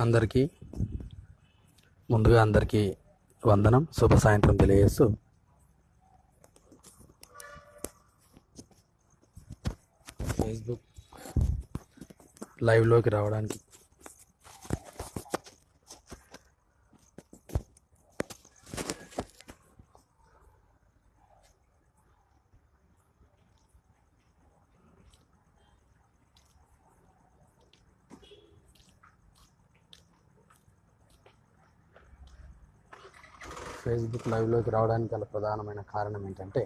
అందరికీ ముందుగా అందరికీ వందనం. శుభ సాయంత్రం తెలియజేస్తూ. ఫేస్బుక్ లైవ్లోకి రావడానికి ఫేస్బుక్ లైవ్లోకి రావడానికి గల ప్రధానమైన కారణం ఏంటంటే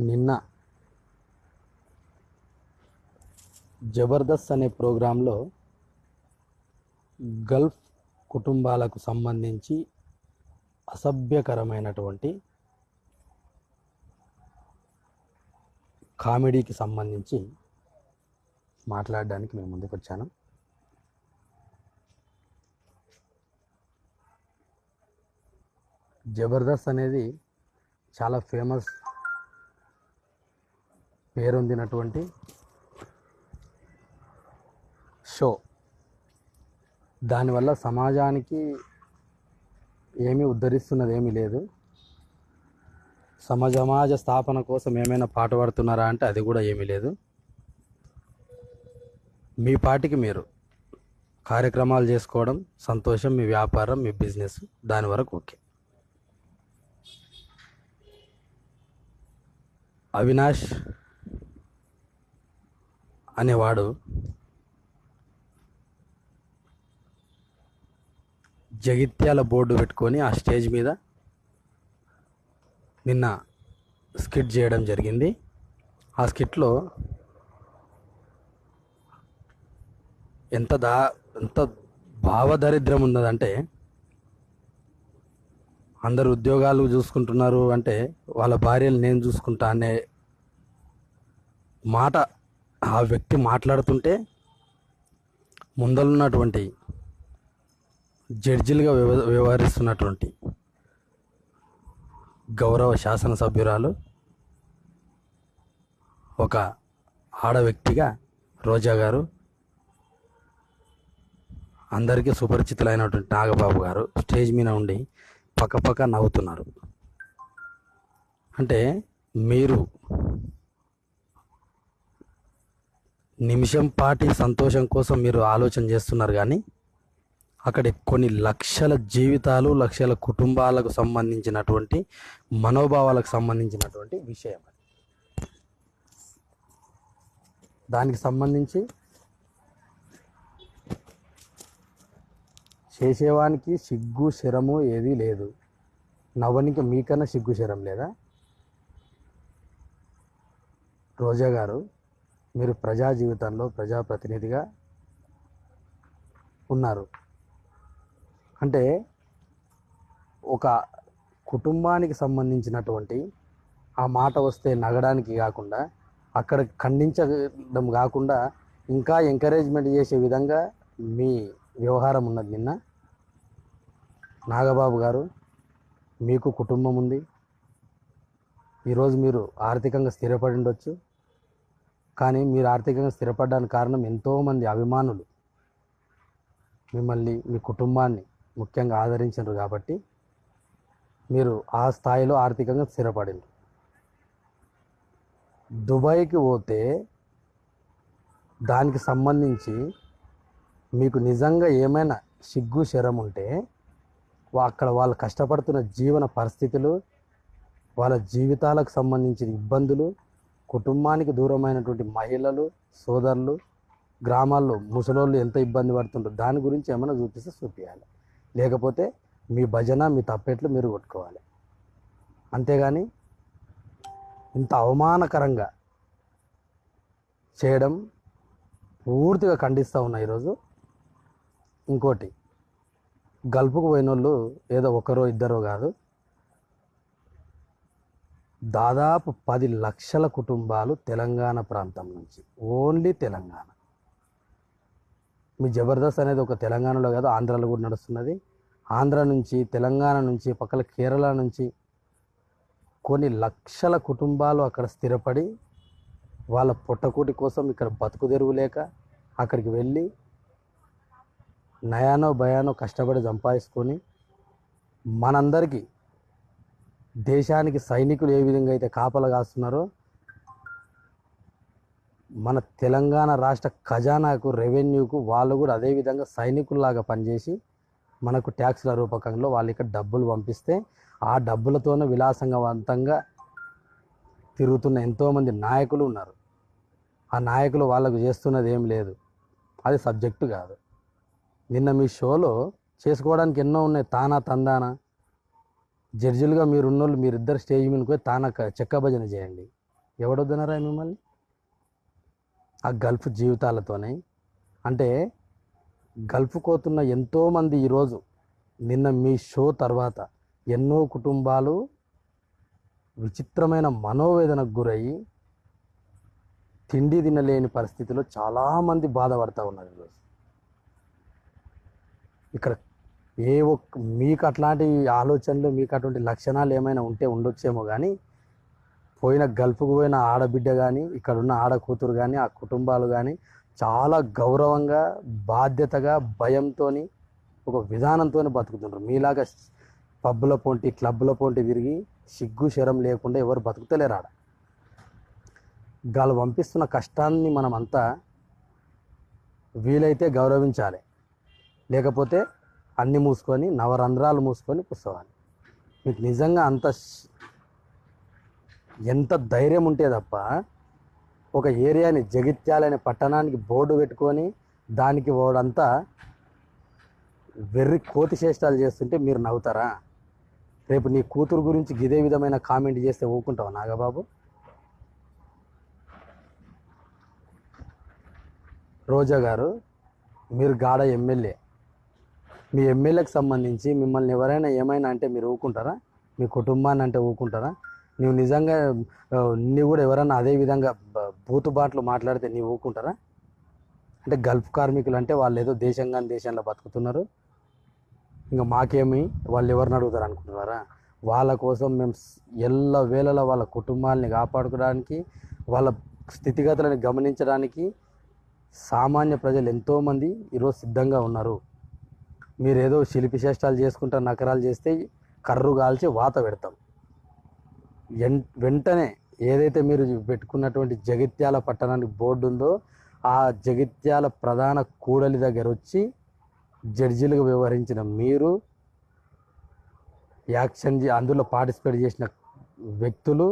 నిన్న జబర్దస్త్ అనే ప్రోగ్రాంలో గల్ఫ్ కుటుంబాలకు సంబంధించి అసభ్యకరమైనటువంటి కామెడీకి సంబంధించి మాట్లాడడానికి మేము ముందుకు వచ్చాను జబర్దస్త్ అనేది చాలా ఫేమస్ పేరొందినటువంటి షో. దానివల్ల సమాజానికి ఏమీ ఉద్ధరిస్తున్నది ఏమీ లేదు. సమాజ సమాజ స్థాపన కోసం ఏమైనా పాట పాడుతున్నారా అంటే అది కూడా ఏమీ లేదు. మీ పాటికి మీరు కార్యక్రమాలు చేసుకోవడం సంతోషం మీ వ్యాపారం మీ బిజినెస్ దాని వరకు ఓకే. అవినాష్ అనేవాడు జగిత్యాల బోర్డు పెట్టుకొని ఆ స్టేజ్ మీద నిన్న స్కిట్ చేయడం జరిగింది. ఆ స్కిట్లో ఎంత దా ఎంత భావదరిద్రం ఉన్నదంటే అందరు ఉద్యోగాలు చూసుకుంటున్నారు అంటే వాళ్ళ భార్యలు నేను చూసుకుంటా అనే మాట ఆ వ్యక్తి మాట్లాడుతుంటే ముందలున్నటువంటి జడ్జిలుగా వ్యవ వ్యవహరిస్తున్నటువంటి గౌరవ శాసనసభ్యురాలు ఒక ఆడ వ్యక్తిగా రోజా గారు అందరికీ సుపరిచితులైనటువంటి నాగబాబు గారు స్టేజ్ మీద ఉండి పక్కపక్క నవ్వుతున్నారు. అంటే మీరు నిమిషం పాటి సంతోషం కోసం మీరు ఆలోచన చేస్తున్నారు కానీ అక్కడ కొన్ని లక్షల జీవితాలు లక్షల కుటుంబాలకు సంబంధించినటువంటి మనోభావాలకు సంబంధించినటువంటి విషయం దానికి సంబంధించి చేసేవానికి సిగ్గు శరము ఏదీ లేదు. నవ్వనికి మీకన్నా సిగ్గు శరం లేదా? రోజా గారు మీరు ప్రజా జీవితంలో ప్రజాప్రతినిధిగా ఉన్నారు. అంటే ఒక కుటుంబానికి సంబంధించినటువంటి ఆ మాట వస్తే నగడానికి కాకుండా అక్కడ ఖండించడం కాకుండా ఇంకా ఎంకరేజ్మెంట్ చేసే విధంగా మీ వ్యవహారం ఉన్నది నిన్న? నాగబాబు గారు మీకు కుటుంబం ఉంది. ఈరోజు మీరు ఆర్థికంగా స్థిరపడి ఉండొచ్చు. కానీ మీరు ఆర్థికంగా స్థిరపడడానికి కారణం ఎంతోమంది అభిమానులు మిమ్మల్ని మీ కుటుంబాన్ని ముఖ్యంగా ఆదరించారు కాబట్టి మీరు ఆ స్థాయిలో ఆర్థికంగా స్థిరపడింది దుబాయ్కి పోతే దానికి సంబంధించి మీకు నిజంగా ఏమైనా సిగ్గు శరం ఉంటే అక్కడ వాళ్ళు కష్టపడుతున్న జీవన పరిస్థితులు వాళ్ళ జీవితాలకు సంబంధించిన ఇబ్బందులు కుటుంబానికి దూరమైనటువంటి మహిళలు సోదరులు గ్రామాల్లో ముసలోళ్ళు ఎంత ఇబ్బంది పడుతుంటారు దాని గురించి ఏమైనా చూపిస్తే చూపించాలి లేకపోతే మీ భజన మీ తప్పెట్లు మీరు కొట్టుకోవాలి. అంతేగాని ఇంత అవమానకరంగా చేయడం పూర్తిగా ఖండిస్తూ ఉన్నా ఈరోజు. ఇంకోటి గల్పుకు పోయిన వాళ్ళు ఏదో ఒకరో ఇద్దరో కాదు. దాదాపు పది లక్షల కుటుంబాలు తెలంగాణ ప్రాంతం నుంచి. ఓన్లీ తెలంగాణ. మీ జబర్దస్త్ అనేది ఒక తెలంగాణలో కాదు ఆంధ్రాలో కూడా నడుస్తున్నది. ఆంధ్ర నుంచి తెలంగాణ నుంచి పక్కన కేరళ నుంచి కొన్ని లక్షల కుటుంబాలు అక్కడ స్థిరపడి వాళ్ళ పొట్టకూటి కోసం ఇక్కడ బతుకు తెరువు లేక అక్కడికి వెళ్ళి నయానో భయానో కష్టపడి సంపాదించుకొని మనందరికీ దేశానికి సైనికులు ఏ విధంగా అయితే కాపలు కాస్తున్నారో మన తెలంగాణ రాష్ట్ర ఖజానాకు రెవెన్యూకు వాళ్ళు కూడా అదే విధంగా సైనికుల్లాగా పనిచేసి మనకు ట్యాక్స్ల రూపకంలో వాళ్ళు ఇక్కడ డబ్బులు పంపిస్తే ఆ డబ్బులతోనే విలాసంగవంతంగా తిరుగుతున్న ఎంతోమంది నాయకులు ఉన్నారు. ఆ నాయకులు వాళ్ళకు చేస్తున్నది ఏం లేదు. అది సబ్జెక్టు కాదు. నిన్న మీ షోలో చేసుకోవడానికి ఎన్నో ఉన్నాయి. తానా తందానా? జడ్జిలుగా మీరు ఉన్నోళ్ళు మీరిద్దరు స్టేజ్ మీదకి పోయి తానా క- చెక్క భజన చేయండి. ఎవడొద్దన్నారా మిమ్మల్ని? ఆ గల్ఫ్ జీవితాలతోనే. అంటే గల్ఫ్ కోతున్న ఎంతోమంది ఈరోజు నిన్న మీ షో తర్వాత ఎన్నో కుటుంబాలు విచిత్రమైన మనోవేదనకు గురయ్యి తిండి తినలేని పరిస్థితిలో చాలామంది బాధపడతా ఉన్నారు ఈరోజు. ఇక్కడ ఏ ఒక్క మీకు అట్లాంటి ఆలోచనలు మీకు అటువంటి లక్షణాలు ఏమైనా ఉంటే ఉండొచ్చేమో కానీ పోయిన గల్ఫ్కు పోయిన ఆడబిడ్డ కానీ ఇక్కడ ఉన్న కానీ ఆ కుటుంబాలు కానీ చాలా గౌరవంగా బాధ్యతగా భయంతో ఒక విధానంతో బతుకుతుంటారు మీలాగా పబ్బుల పొంటి క్లబ్ల పొంటి తిరిగి సిగ్గు శరం లేకుండా ఎవరు బతుకుతలేరు ఆడ. వాళ్ళు పంపిస్తున్న కష్టాన్ని మనమంతా వీలైతే గౌరవించాలి. లేకపోతే అన్ని మూసుకొని నవరంధ్రాలు మూసుకొని కూర్చోవాలి. మీకు నిజంగా అంత ఎంత ధైర్యం ఉంటే తప్ప ఒక ఏరియాని జగిత్యాలనే పట్టణానికి బోర్డు పెట్టుకొని దానికి వాడంతా వెర్రి కోతి చేష్టాలు చేస్తుంటే మీరు నవ్వుతారా? రేపు నీ కూతురు గురించి ఇదే విధమైన కామెంట్ చేస్తే ఊరుకుంటావా నాగబాబు? రోజా గారు మీరు గాఢ ఎమ్మెల్యే. మీ ఎమ్మెల్యేకి సంబంధించి మిమ్మల్ని ఎవరైనా ఏమైనా అంటే మీరు ఊరుకుంటారా? మీ కుటుంబాన్ని అంటే ఊరుకుంటారా? నువ్వు నిజంగా ఆ, నువ్వు కూడా ఎవరైనా అదే విధంగా బూతుబాట్లు మాట్లాడితే నీవు ఊరుకుంటారా? అంటే గల్ఫ్ కార్మికులు అంటే వాళ్ళు ఏదో దేశంగా దేశంలో బతుకుతున్నారు. ఇంకా మాకేమి? వాళ్ళు ఎవరిని అడుగుతారు అనుకుంటున్నారా? వాళ్ళ కోసం మేము ఎల్ల వేళలో వాళ్ళ కుటుంబాలని కాపాడుకోవడానికి వాళ్ళ స్థితిగతులను గమనించడానికి సామాన్య ప్రజలు ఎంతోమంది ఈరోజు సిద్ధంగా ఉన్నారు. మీరేదో శిల్పిశేష్టాలు శిల్పి చేసుకుంటా నకరాలు చేస్తే కర్రు కాల్చి వాత పెడతాం. వెంటనే ఏదైతే మీరు పెట్టుకున్నటువంటి జగిత్యాల పట్టణానికి బోర్డు ఉందో ఆ జగిత్యాల ప్రధాన కూడలి దగ్గర వచ్చి జడ్జిలుగా వ్యవహరించిన మీరు యాక్షన్ అందులో పార్టిసిపేట్ చేసిన వ్యక్తులు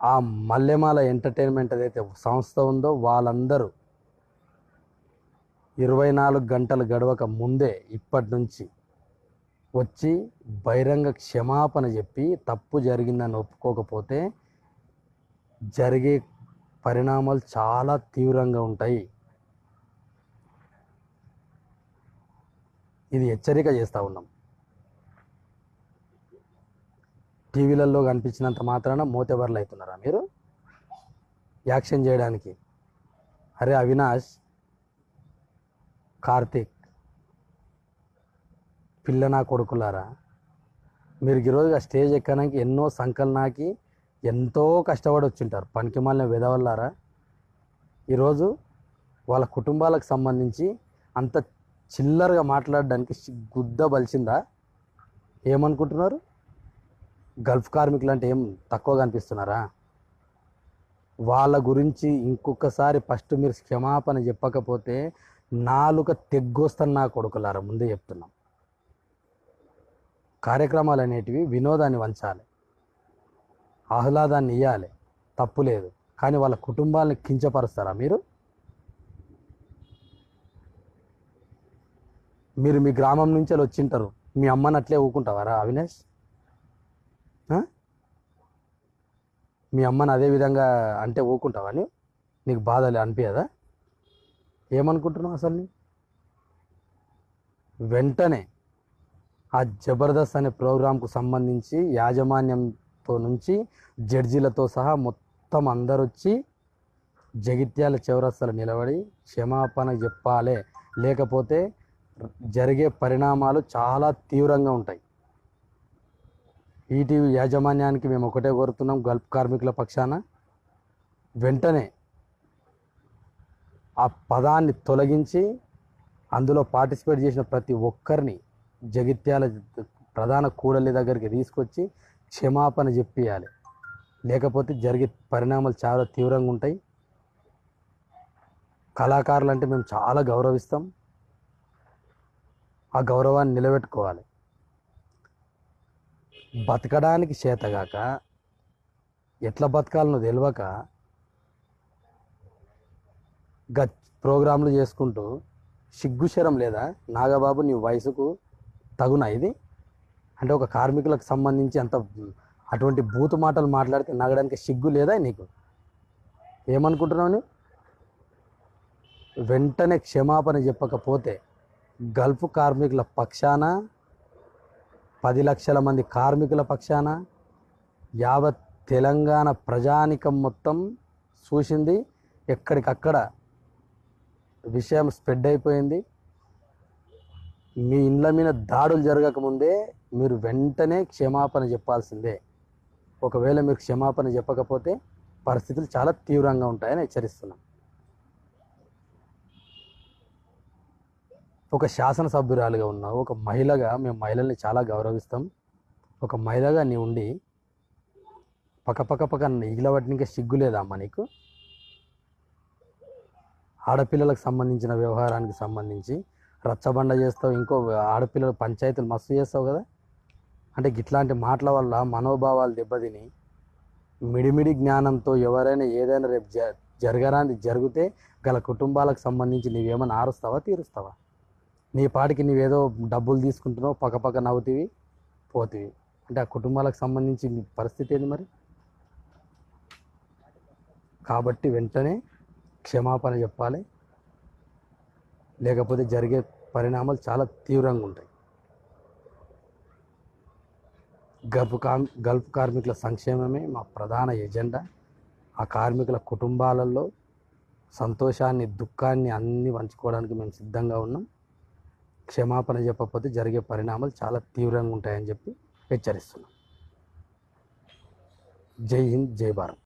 ఆ మల్లెమాల ఎంటర్టైన్మెంట్ ఏదైతే సంస్థ ఉందో వాళ్ళందరూ ఇరవై నాలుగు గంటలు గడవక ముందే ఇప్పటి నుంచి వచ్చి బహిరంగ క్షమాపణ చెప్పి తప్పు జరిగిందని ఒప్పుకోకపోతే జరిగే పరిణామాలు చాలా తీవ్రంగా ఉంటాయి. ఇది హెచ్చరిక చేస్తూ ఉన్నాం. టీవీలలో కనిపించినంత మాత్రాన మోతెబర్లు అవుతున్నారా మీరు? యాక్షన్ చేయడానికి. అరే అవినాష్ కార్తీక్ పిల్ల నా కొడుకులారా మీరు ఈరోజు ఆ స్టేజ్ ఎక్కడానికి ఎన్నో సంకలనాకి ఎంతో కష్టపడి వచ్చింటారు. పనికి మాలిన విధవల్లారా ఈరోజు వాళ్ళ కుటుంబాలకు సంబంధించి అంత చిల్లరగా మాట్లాడడానికి గుద్ద బలిచిందా ఏమనుకుంటున్నారు? గల్ఫ్ కార్మికులు అంటే ఏం తక్కువగా అనిపిస్తున్నారా? వాళ్ళ గురించి ఇంకొకసారి ఫస్ట్ మీరు క్షమాపణ చెప్పకపోతే నాలుక తెగ్గొస్తాను నా కొడుకులారా ముందే చెప్తున్నాం. కార్యక్రమాలు అనేటివి వినోదాన్ని వంచాలి. ఆహ్లాదాన్ని ఇవ్వాలి తప్పు లేదు. కానీ వాళ్ళ కుటుంబాలను కించపరుస్తారా మీరు? మీరు మీ గ్రామం నుంచి వచ్చింటారు. మీ అమ్మని అట్లే ఊకుంటావారా అవినాష్? మీ అమ్మని అదే విధంగా అంటే ఊకుంటావా నీకు బాధలు అనిపించదా ఏమనుకుంటున్నావు అసలు వెంటనే ఆ జబర్దస్త్ అనే ప్రోగ్రాంకు సంబంధించి యాజమాన్యంతో నుంచి జడ్జీలతో సహా మొత్తం అందరు వచ్చి జగిత్యాల చివరస్తలు నిలబడి క్షమాపణ చెప్పాలి. లేకపోతే జరిగే పరిణామాలు చాలా తీవ్రంగా ఉంటాయి. ఈటీవీ యాజమాన్యానికి మేము ఒకటే కోరుతున్నాం గల్ఫ్ కార్మికుల పక్షాన. వెంటనే ఆ పదాన్ని తొలగించి అందులో పార్టిసిపేట్ చేసిన ప్రతి ఒక్కరిని జగిత్యాల ప్రధాన కూడలి దగ్గరికి తీసుకొచ్చి క్షమాపణ చెప్పియాలి. లేకపోతే జరిగే పరిణామాలు చాలా తీవ్రంగా ఉంటాయి. కళాకారులు అంటే మేము చాలా గౌరవిస్తాం. ఆ గౌరవాన్ని నిలబెట్టుకోవాలి. బతకడానికి చేతగాక ఎట్లా బతకాలనో తెలియక గ ప్రోగ్రాంలు చేసుకుంటూ సిగ్గుశరం లేదా నాగబాబు నీ వయసుకు తగునా ఇది? అంటే ఒక కార్మికులకు సంబంధించి అంత అటువంటి బూతు మాటలు మాట్లాడితే నగడానికి సిగ్గు లేదా నీకు? ఏమనుకుంటున్నావు నువ్వు? వెంటనే క్షమాపణ చెప్పకపోతే గల్ఫ్ కార్మికుల పక్షాన పది లక్షల మంది కార్మికుల పక్షాన యావత్ తెలంగాణ ప్రజానికం మొత్తం చూసింది ఎక్కడికక్కడ విషయం స్ప్రెడ్ అయిపోయింది. మీ ఇండ్ల మీద దాడులు జరగకముందే మీరు వెంటనే క్షమాపణ చెప్పాల్సిందే. ఒకవేళ మీరు క్షమాపణ చెప్పకపోతే పరిస్థితులు చాలా తీవ్రంగా ఉంటాయని హెచ్చరిస్తున్నాం. ఒక శాసనసభ్యురాలుగా ఉన్నావు ఒక మహిళగా మేము మహిళల్ని చాలా గౌరవిస్తాం. ఒక మహిళగా నీ ఉండి పక్క పక్క పక్క ఈగలబట్టినకే సిగ్గు లేదా అమ్మ నీకు? ఆడపిల్లలకు సంబంధించిన వ్యవహారానికి సంబంధించి రచ్చబండ చేస్తావు ఇంకో ఆడపిల్లల పంచాయతీలు మస్తు చేస్తావు కదా. అంటే ఇట్లాంటి మాటల వల్ల మనోభావాలు దెబ్బతిని మిడిమిడి జ్ఞానంతో ఎవరైనా ఏదైనా రేపు జ జరగరాంది జరిగితే గల కుటుంబాలకు సంబంధించి నీవేమైనా ఆరుస్తావా తీరుస్తావా? నీ పాటికి నీవేదో డబ్బులు తీసుకుంటున్నావు పక్కపక్క నవ్వుతివి నవ్వుతీవి పోతివి. అంటే ఆ కుటుంబాలకు సంబంధించి పరిస్థితి ఏంది మరి? కాబట్టి వెంటనే క్షమాపణ చెప్పాలి. లేకపోతే జరిగే పరిణామాలు చాలా తీవ్రంగా ఉంటాయి. గల్ఫ్ కార్ గల్ఫ్ కార్మికుల సంక్షేమమే మా ప్రధాన ఎజెండా. ఆ కార్మికుల కుటుంబాలలో సంతోషాన్ని దుఃఖాన్ని అన్నీ పంచుకోవడానికి మేము సిద్ధంగా ఉన్నాం. క్షమాపణ చెప్పకపోతే జరిగే పరిణామాలు చాలా తీవ్రంగా ఉంటాయని చెప్పి హెచ్చరిస్తున్నాం. జై హింద్ జై భారత్.